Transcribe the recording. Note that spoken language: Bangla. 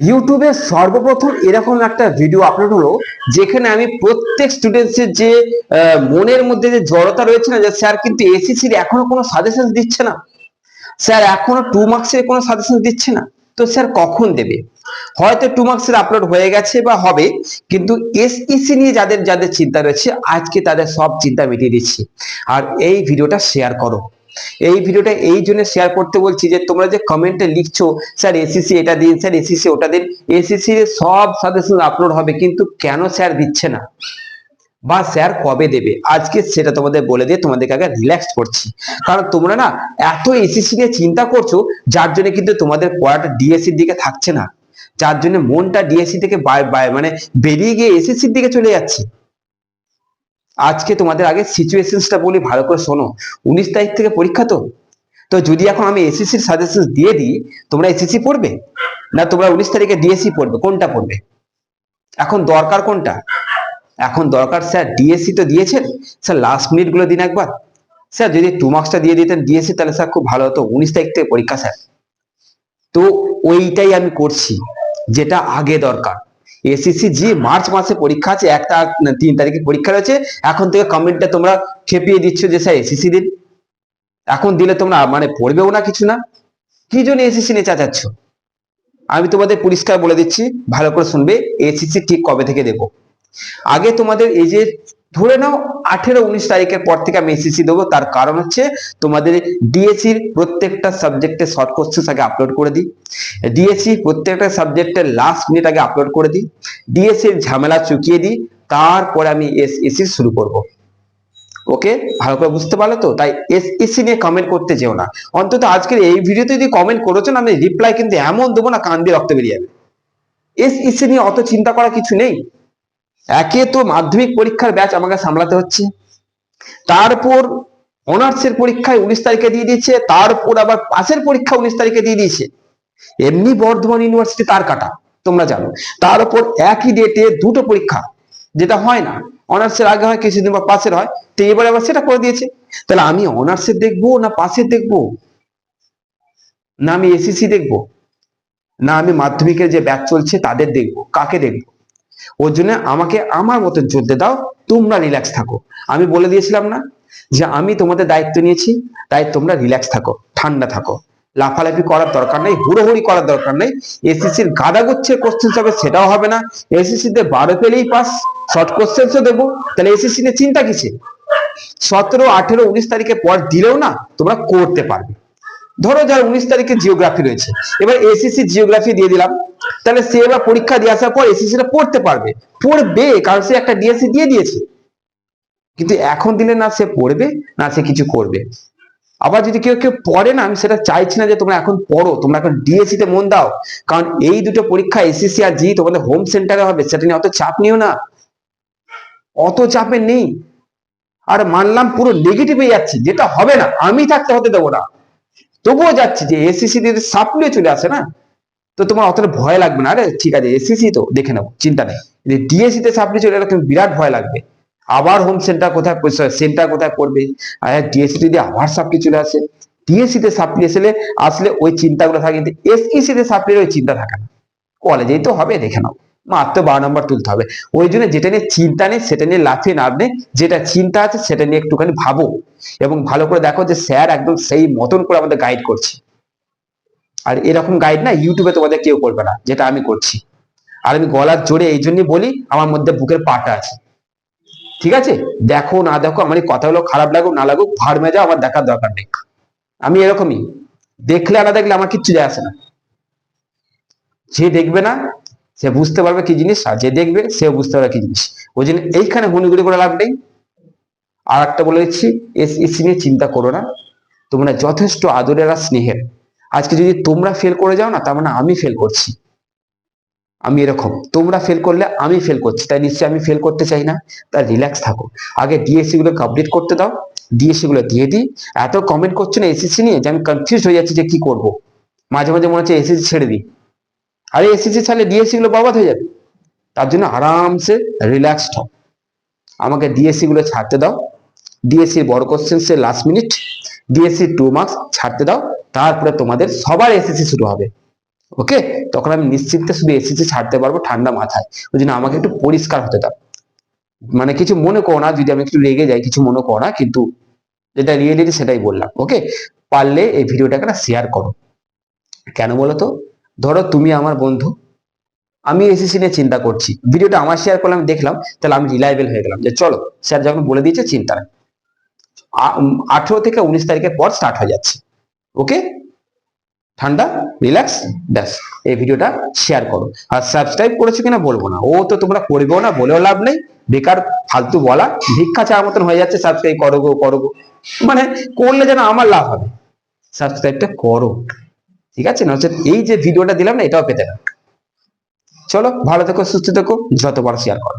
ইউটিউবে সর্বপ্রথম এরকম একটা ভিডিও আপলোড হলো, যেখানে আমি প্রত্যেক স্টুডেন্টসের যে মনের মধ্যে যে জড়তা রয়েছে না, যে স্যার কিন্তু এসিসির এখনও কোনো সাজেশন দিচ্ছে না। স্যার, এখনও টু মার্কসের কোনো সাজেশন দিচ্ছে না। তো স্যার, কখন দেবে? হয়তো টু মার্কসের আপলোড হয়ে গেছে বা হবে, কিন্তু এসইসি নিয়ে যাদের যাদের চিন্তা রয়েছে, আজকে তাদের সব চিন্তা মিটিয়ে দিচ্ছি। আর এই ভিডিওটা শেয়ার করো। এই ভিডিওটা এই জন্য শেয়ার করতে বলছি যে তোমরা যে কমেন্টে লিখছো, স্যার এসিসি এটা দিন, স্যার এসিসি ওটা দিন। এসিসি সব সাজেশন আপলোড হবে, কিন্তু কেন স্যার দিচ্ছে না? বা স্যার কবে দেবে? আজকে সেটা তোমাদের বলে দিয়ে তোমাদেরকে আগে রিল্যাক্স করছি। কারণ তোমরা না এত এসিসি নিয়ে চিন্তা করছ, যার জন্য কিন্তু তোমাদের পড়াটা ডিএসসির দিকে থাকছে না। যার জন্য মনটা ডিএসসি থেকে মানে বেরিয়ে গিয়ে এসএসসির দিকে চলে যাচ্ছে। আজকে তোমাদের আগে সিচুয়েশনসটা বলি, ভালো করে শোনো। উনিশ তারিখ থেকে পরীক্ষা তো? তো যদি এখন আমি এসএসসির সাজেশন দিয়ে দিই, তোমরা এসএসসি পড়বে? না তোমরা উনিশ তারিখে ডিএসসি পড়বে? কোনটা পড়বে? এখন দরকার কোনটা? এখন দরকার স্যার ডিএসসি তো দিয়েছেন। স্যার লাস্ট মিনিটগুলো দিন একবার। স্যার যদি টু মার্কসটা দিয়ে দিতেন ডিএসসি তাহলে স্যার খুব ভালো হতো। উনিশ তারিখ থেকে পরীক্ষা স্যার তো ওইটাই আমি করছি, যেটা আগে দরকার। এসএসসি জি মার্চ মাসে পরীক্ষা আছে, একটা তিন তারিখে পরীক্ষা রয়েছে। এখন থেকে কমেন্টটা তোমরা খেপিয়ে দিচ্ছ যে স্যার এসিসি দিন। এখন দিলে তোমরা মানে পড়বেও না কিছু না। কি জন্য এসিসি নিয়ে চাচাচ্ছ? আমি তোমাদের পরিষ্কার বলে দিচ্ছি, ভালো করে শুনবে। এসিসি ঠিক কবে থেকে দেবো? আগে তোমাদের এই যে ধরে নাও আঠেরো উনিশ তারিখের পর থেকে আমি এসএসসি দেবো। তার কারণ হচ্ছে তোমাদের ডিএসসির প্রত্যেকটা সাবজেক্টে শর্ট কোশ্চেন আগে আপলোড করে দিই। ডিএসসি প্রত্যেকটা সাবজেক্টের লাস্ট মিনিট আগে আপলোড করে দিই। ডিএসসির ঝামেলা চুকিয়ে দিই। তারপরে আমি এসএসসি শুরু করব। ওকে ভালো করে বুঝতে পারলে তো? তাই এসএসসি নিয়ে কমেন্ট করতে যেও না। অন্তত আজকের এই ভিডিওতে যদি কমেন্ট করেছ, না আমি রিপ্লাই কিন্তু এমন দেবো না কান দিয়ে রক্ত বেরিয়ে যাবে। এসএসসি নিয়ে অত চিন্তা করা কিছু নেই। একে তো মাধ্যমিক পরীক্ষার ব্যাচ আমাকে সামলাতে হচ্ছে। তারপর অনার্সের পরীক্ষায় উনিশ তারিখে দিয়ে দিয়েছে, তারপর আবার পাশের পরীক্ষা উনিশ তারিখে দিয়ে দিয়েছে। এমনি বর্ধমান ইউনিভার্সিটি তার কাটা, তোমরা জানো। তার উপর একই ডেটে দুটো পরীক্ষা, যেটা হয় না অনার্সের আগে হয়, কিছুদিন বা পাশের হয়, তো এবার আবার সেটা করে দিয়েছে। তাহলে আমি অনার্সের দেখব না পাশের দেখব? না আমি এসিসি দেখব? না আমি মাধ্যমিকের যে ব্যাচ চলছে, তাদের দেখব? কাকে দেখব? ওর জন্য আমাকে আমার মতন চলতে দাও, তোমরা রিল্যাক্স থাকো। আমি বলে দিয়েছিলাম না যে আমি তোমাদের দায়িত্ব নিয়েছি, তাই তোমরা রিল্যাক্স থাকো, ঠান্ডা থাকো। লাফালাফি করার দরকার নেই, হুড়োহুড়ি করার দরকার নেই। এসএসসির গাদা গুচ্ছের কোশ্চেন হবে, সেটাও হবে না। এসএসসি তে বারো পেলেই পাস শর্ট কোশ্চেন্সও দেবো। তাহলে এসএসসি নিয়ে চিন্তা কিসে সতেরো, আঠেরো, উনিশ তারিখের পর দিলেও না, তোমরা করতে পারবে। ধরো যার উনিশ তারিখে জিওগ্রাফি রয়েছে। এবার এসএসসি জিওগ্রাফি দিয়ে দিলাম। তাহলে সে এবার পরীক্ষা দিয়ে আসার পর এসএসসি টা পড়তে পারবে। পড়বে, কারণ সে একটা ডিএসসি দিয়ে দিয়েছে। কিন্তু এখন দিলে না সে পড়বে, না সে কিছু করবে। আবার যদি কেউ কেউ পড়ে না, আমি সেটা চাইছি না যে তোমরা এখন পড়ো, তোমরা এখন ডিএসসি তে মন দাও। কারণ এই দুটো পরীক্ষা এসএসসি আর জি তোমাদের হোম সেন্টারে হবে, সেটা নিয়ে অত চাপ নিও না। অত চাপে নেই। আর মানলাম পুরো নেগেটিভে যাচ্ছে, যেটা হবে না, আমি থাকতে হতে দেবো না। তবুও যাচ্ছি যে এসিসি দিয়ে সাপ্লিও চলে আসে না, তো তোমার অতটা ভয় লাগবে না। আরে ঠিক আছে এসিসি তো, দেখে নেব চিন্তা নেই। ডিএসসি তে সাপ্লি চলে এলে তুমি বিরাট ভয় লাগবে। আবার হোম সেন্টার কোথায় সেন্টার কোথায় করবে আর ডিএসসি যদি আবার সাপ্লি চলে আসে ডিএসসি তে সাপ্লি এসলে আসলে ওই চিন্তাগুলো থাকে, কিন্তু এসইসি তে সাপ্লির ওই চিন্তা থাকে না। কলেজেই তো হবে, দেখে নাও। মাত্র বারো নম্বর তুলতে হবে। ওই জন্য যেটা নিয়ে চিন্তা নেই, সেটা নিয়ে লাফিয়ে নামবে যেটা চিন্তা আছে, সেটা নিয়ে একটুখানি ভাবো। এবং ভালো করে দেখো যে স্যার একদম সেই মতন করে আমাদের গাইড করছে। আর এরকম গাইড না ইউটিউবে তোমাদের কেউ করবে না, যেটা আমি করছি। আর আমি গলার জোরে এই জন্যই বলি, আমার মধ্যে বুকের পাটা আছে। ঠিক আছে? দেখো না দেখো, আমার এই কথাগুলো খারাপ লাগুক, না লাগুক ভাড় মেজাও আমার দেখার দরকার নেই। আমি এরকমই। দেখলে আর দেখলে আমার কিচ্ছু যায় আসে না। যে দেখবে না সে বুঝতে পারবে কি জিনিস, আর যে দেখবে সেও বুঝতে পারবে কি জিনিস। ওই জন্য এইখানে হুনিগুড়ি করে লাভ নেই। আর একটা বলে দিচ্ছি এসইসি নিয়ে চিন্তা করো না। তোমরা যথেষ্ট আদরের আর স্নেহের। আজকে যদি তোমরা ফেল করে যাও না, তার মানে আমি ফেল করছি। আমি এরকম। তোমরা ফেল করলে আমি ফেল করছি। তাই নিশ্চয়ই আমি ফেল করতে চাই না। তাই রিল্যাক্স থাকো। আগে ডিএসসি গুলো কমপ্লিট করতে দাও। ডিএসসি গুলো দিয়ে দিই। এত কমেন্ট করছ না এসএসসি নিয়ে যে আমি কনফিউজ হয়ে যাচ্ছি যে কি করব। মাঝে মাঝে মনে হচ্ছে এসএসসি ছেড়ে দিই। আরে এসএসসি ছাড়লে ডিএসসি গুলো বরবাদ হয়ে যাবে। তার জন্য আরামসে রিল্যাক্সড হও। আমাকে ডিএসসি গুলো ছাড়তে দাও। ডিএসসি বড় কোশ্চেন সে last minute DSC two marks ছাড়তে দাও। তারপরে তোমাদের সবার এসএসসি শুরু হবে। ওকে? তখন আমি নিশ্চিন্তে শুধু এসিতে ছাড়তে পারব ঠান্ডা মাথায়। ওই জন্য আমাকে একটু পরিষ্কার হতে দাও। মানে কিছু মনে করো না, যদি আমি একটু রেগে যাই, কিছু মনে করো না, কিন্তু যেটা রিয়েলিটি সেটাই বললাম। ওকে? পারলে এই ভিডিওটাকে না শেয়ার করো। কেন বলো তো? ধরো তুমি আমার বন্ধু, আমি এসিসি নিয়ে চিন্তা করছি। ভিডিওটা আমার শেয়ার করলাম দেখলাম, তাহলে আমি রিলায়েবল হয়ে গেলাম। যে চলো স্যার যখন বলে দিয়েছে, চিন্তা আঠেরো থেকে উনিশ তারিখের পর স্টার্ট হয়ে যাচ্ছে। ওকে ঠান্ডা রিল্যাক্স ব্যাস। এই ভিডিওটা শেয়ার করো। আর সাবস্ক্রাইব করেছ কিনা বলব না। ও তো তোমরা করবেও না, বলেও লাভ নেই। বেকার ফালতু বলা। ভিক্ষা চাওয়ার মতন হয়ে যাচ্ছে সাবস্ক্রাইব করো গো, করো মানে করলে যেন আমার লাভ হবে। সাবস্ক্রাইবটা করো। ঠিক আছে? না হচ্ছে এই যে ভিডিওটা দিলাম না, এটাও পেতে না চলো, ভালো থেকো, সুস্থ থেকো, যত পারো শেয়ার করো।